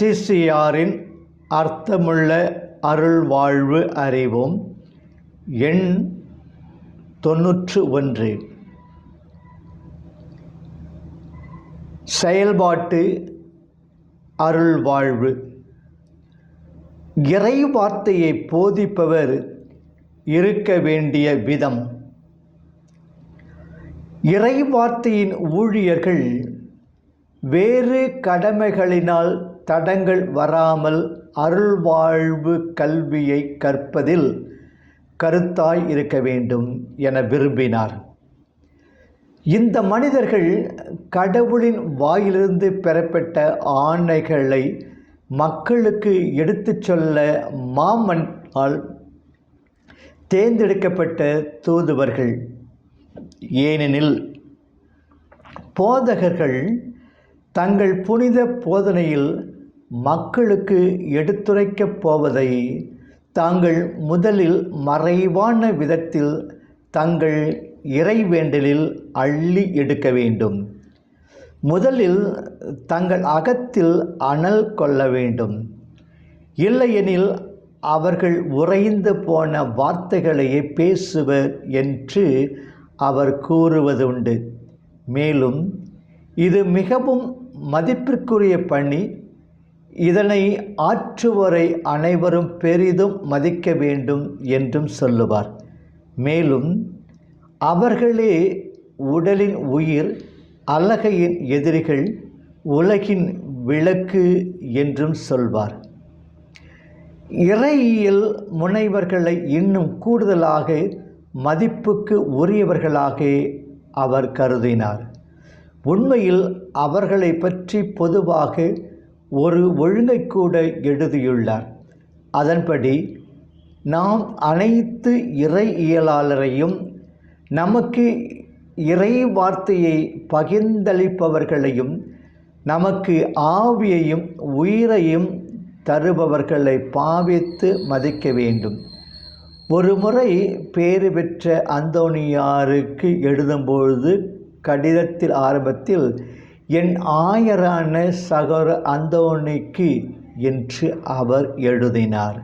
அசிசியாரின் அர்த்தமுள்ள அருள் வாழ்வு அறிவும் எண் தொன்னூற்று ஒன்று. செயல்பாட்டு அருள் வாழ்வு இறை வார்த்தையை போதிப்பவர் இருக்க வேண்டிய விதம். இறை வார்த்தையின் ஊழியர்கள் வேறு கடமைகளினால் தடங்கள் வராமல் அருள்வாழ்வு கல்வியை கற்பதில் கருத்தாய் இருக்க வேண்டும் என விரும்பினார். இந்த மனிதர்கள் கடவுளின் வாயிலிருந்து பெறப்பட்ட ஆணைகளை மக்களுக்கு எடுத்துச் சொல்ல மாமன்னால் தேர்ந்தெடுக்கப்பட்ட தூதுவர்கள். ஏனெனில் போதகர்கள் தங்கள் புனித போதனையில் மக்களுக்கு எடுத்துரைக்கப் போவதை தாங்கள் முதலில் மறைவான விதத்தில் தங்கள் இறைவேண்டலில் அள்ளி எடுக்க வேண்டும். முதலில் தங்கள் அகத்தில் அனல் கொள்ள வேண்டும். இல்லையெனில் அவர்கள் உறைந்து போன வார்த்தைகளையே பேசுவர் என்று அவர் கூறுவதுண்டு. மேலும் இது மிகவும் மதிப்பிற்குரிய பணி இதனை ஆற்றுவரை அனைவரும் பெரிதும் மதிக்க வேண்டும் என்றும் சொல்லுவார். மேலும் அவர்களே உடலின் உயிர் அழகையின் எதிரிகள் உலகின் விளக்கு என்றும் சொல்வார். இறையியல் முனைவர்களை இன்னும் கூடுதலாக மதிப்புக்கு உரியவர்களாக அவர் கருதினார். உண்மையில் அவர்களை பற்றி பொதுவாக ஒரு ஒழுங்கை கூட எழுதியுள்ளார். அதன்படி நாம் அனைத்து இறையியலாளரையும் நமக்கு இறை வார்த்தையை பகிர்ந்தளிப்பவர்களையும் நமக்கு ஆவியையும் உயிரையும் தருபவர்களை பாவித்து மதிக்க வேண்டும். ஒரு முறை பேறு பெற்ற அந்தோனியாருக்கு எழுதும்பொழுது கடிதத்தில் ஆரம்பத்தில் என் ஆயரான சகோர அந்தோனிக்கு என்று அவர் எழுதினார்.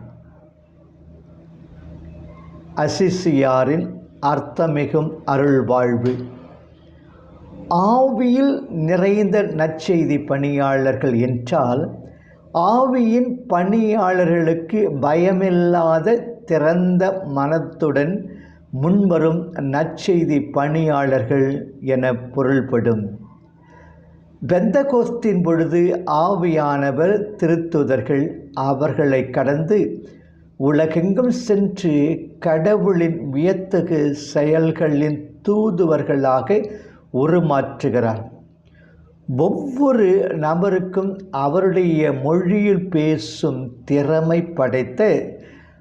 அசிசியாரின் அர்த்தமிகும் அருள் வாழ்வு ஆவியில் நிறைந்த நற்செய்தி பணியாளர்கள் என்றால் ஆவியின் பணியாளர்களுக்கு பயமில்லாத திறந்த மனத்துடன் முன்வரும் நற்செய்தி பணியாளர்கள் என பொருள்படும். பெந்தகோஸ்தின் பொழுது ஆவியானவர் திருத்துதர்கள். அவர்களை கடந்து உலகெங்கும் சென்று கடவுளின் வியத்தகு செயல்களின் தூதுவர்களாக உருமாற்றுகிறார். ஒவ்வொரு நபருக்கும் அவருடைய மொழியில் பேசும் திறமை படைத்த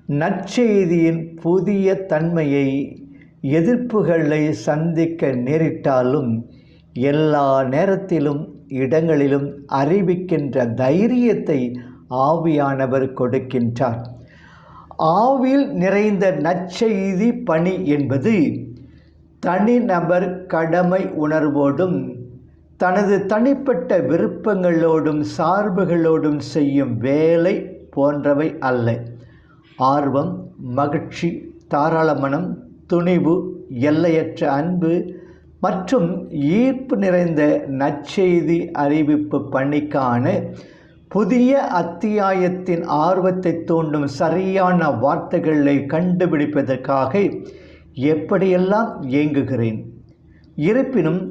நற்செய்தியின் புதிய தன்மையை எதிர்ப்புகளை சந்திக்க நேரிட்டாலும் எல்லா நேரத்திலும் இடங்களிலும் அறிவிக்கின்ற தைரியத்தை ஆவியானவர் கொடுக்கின்றார். ஆவில் நிறைந்த நற்செய்தி பணி என்பது தனிநபர் கடமை உணர்வோடும் தனது தனிப்பட்ட விருப்பங்களோடும் சார்புகளோடும் செய்யும் வேலை போன்றவை அல்ல. ஆர்வம் மகிழ்ச்சி தாராளமனம் துணிவு எல்லையற்ற அன்பு மற்றும் ஈர்ப்பு நிறைந்த நற்செய்தி அறிவிப்பு பணிக்கான புதிய அத்தியாயத்தின் ஆர்வத்தை தூண்டும் சரியான வார்த்தைகளை கண்டுபிடிப்பதற்காக எப்படியெல்லாம் இயங்குகிறேன்? இருப்பினும்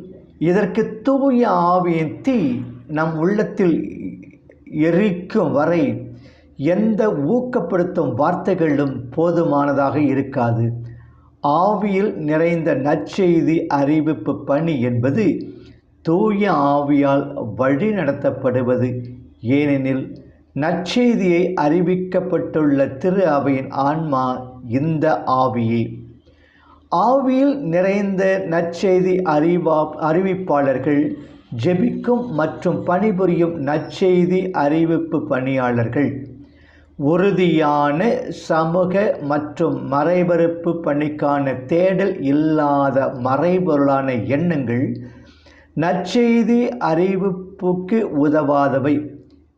இதற்கு தூய ஆவியின் தீ நம் உள்ளத்தில் எரிக்கும் வரை எந்த ஊக்கப்படுத்தும் வார்த்தைகளும் போதுமானதாக இருக்காது. ஆவியில் நிறைந்த நற்செய்தி அறிவிப்பு பணி என்பது தூய ஆவியால் வழி நடத்தப்படுவது. ஏனெனில் நற்செய்தியை அறிவிக்கப்பட்டுள்ள திரு அவையின் ஆன்மா இந்த ஆவியே. ஆவியில் நிறைந்த நற்செய்தி அறிவா அறிவிப்பாளர்கள் ஜெபிக்கும் மற்றும் பணிபுரியும் நற்செய்தி அறிவிப்பு பணியாளர்கள். உறுதியான சமூக மற்றும் மறைபரப்பு பணிக்கான தேடல் இல்லாத மறைபொருளான எண்ணங்கள் நற்செய்தி அறிவிப்புக்கு உதவாதவை.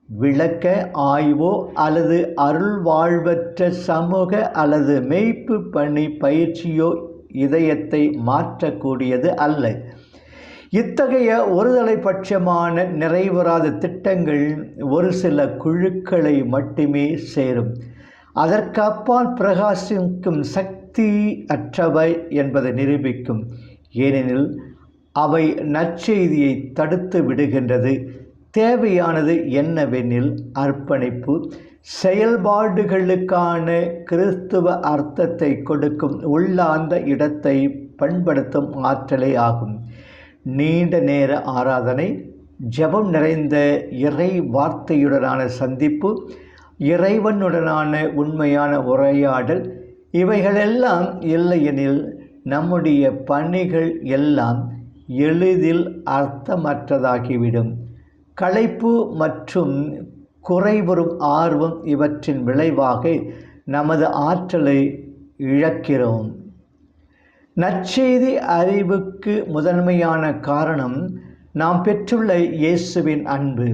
விளக்க ஆய்வோ அல்லது அருள்வாழ்வற்ற சமூக அல்லது மெய்ப்பு பணி பயிற்சியோ இதயத்தை மாற்றக்கூடியது அல்ல. இத்தகைய ஒருதலை பட்சமான நிறைவேறாத திட்டங்கள் ஒரு சில குழுக்களை மட்டுமே சேரும். அதற்கு அப்பால் பிரகாசிக்கும் சக்தி அற்றவை என்பதை நிரூபிக்கும். ஏனெனில் அவை நற்செய்தியை தடுத்து விடுகின்றது. தேவையானது என்னவெனில் அர்ப்பணிப்பு செயல்பாடுகளுக்கான கிறிஸ்துவ அர்த்தத்தை கொடுக்கும் உள்ளார்ந்த இடத்தை பண்படுத்தும் ஆற்றலே ஆகும். நீண்ட நேர ஆராதனை ஜெபம் நிறைந்த இறை வார்த்தையுடனான சந்திப்பு இறைவனுடனான உண்மையான உரையாடல் இவைகளெல்லாம் இல்லையெனில் நம்முடைய பணிகள் எல்லாம் எளிதில் அர்த்தமற்றதாகிவிடும். களைப்பு மற்றும் குறைவரும் ஆர்வம் இவற்றின் விளைவாக நமது ஆற்றலை இழக்கிறோம். நற்செய்தி அறிவுக்கு முதன்மையான காரணம் நாம் பெற்றுள்ள இயேசுவின் அன்பு.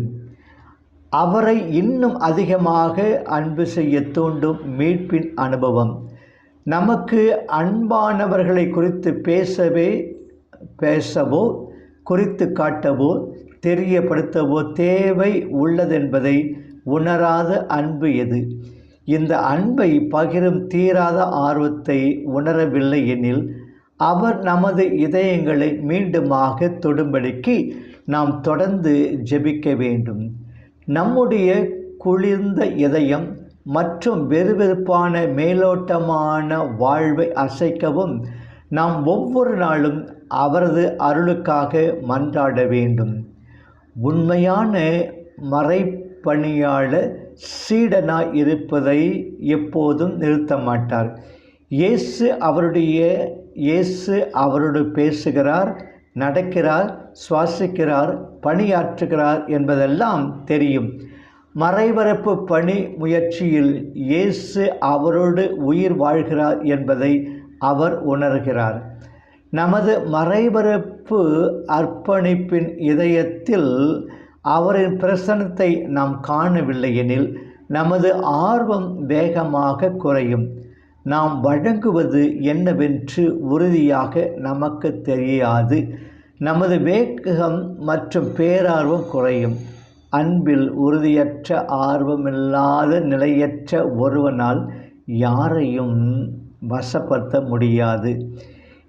அவரை இன்னும் அதிகமாக அன்பு செய்ய தூண்டும் மீட்பின் அனுபவம். நமக்கு அன்பானவர்களை குறித்து பேசவே பேசவோ குறித்து காட்டவோ தெரியப்படுத்தவோ தேவை உள்ளதென்பதை உணராத அன்பு எது? இந்த அன்பை பகிரும் தீராத ஆர்வத்தை உணரவில்லை எனில் அவர் நமது இதயங்களை மீண்டுமாக தொடும்படிக்கு நாம் தொடர்ந்து ஜெபிக்க வேண்டும். நம்முடைய குளிர்ந்த இதயம் மற்றும் வெறுவெறுப்பான மேலோட்டமான வாழ்வை அசைக்கவும் நாம் ஒவ்வொரு நாளும் அவரது அருளுக்காக மன்றாட வேண்டும். உண்மையான மறைப்பணியாளர் சீடனாய் இருப்பதை எப்போதும் நிறுத்த மாட்டார் இயேசு அவருடைய இயேசு அவரோடு பேசுகிறார் நடக்கிறார் சுவாசிக்கிறார் பணியாற்றுகிறார் என்பதெல்லாம் தெரியும். மறைவரப்பு பணி முயற்சியில் இயேசு அவரோடு உயிர் வாழ்கிறார் என்பதை அவர் உணர்கிறார். நமது மறைபரப்பு அர்ப்பணிப்பின் இதயத்தில் அவரின் பிரசனத்தை நாம் காணவில்லை எனில் நமது ஆர்வம் வேகமாக குறையும். நாம் வழங்குவது என்னவென்று உறுதியாக நமக்கு தெரியாது. நமது வேகம் மற்றும் பேரார்வம் குறையும். அன்பில் உறுதியற்ற ஆர்வமில்லாத நிலையற்ற ஒருவனால் யாரையும் வசப்படுத்த முடியாது.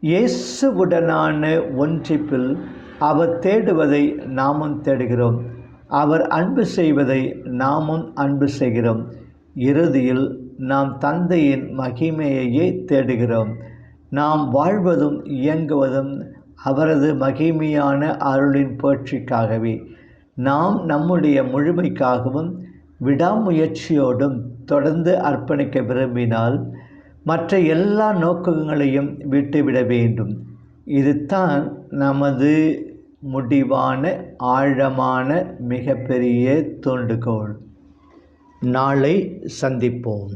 இயேசுவுடனான ஒன்றிப்பில் அவர் தேடுவதை நாமும் தேடுகிறோம். அவர் அன்பு செய்வதை நாமும் அன்பு செய்கிறோம். இறுதியில் நாம் தந்தையின் மகிமையையே தேடுகிறோம். நாம் வாழ்வதும் இயங்குவதும் அவரது மகிமையான அருளின் புகழ்ச்சிக்காகவே நாம் நம்முடைய முழுமைக்காகவும் விடாமுயற்சியோடும் தொடர்ந்து அர்ப்பணிக்க விரும்பினால் மற்ற எல்லா நோக்கங்களையும் விட்டுவிட வேண்டும். இதுதான் நமது முடிவான ஆழமான மிகப்பெரிய தூண்டுகோள். நாளை சந்திப்போம்.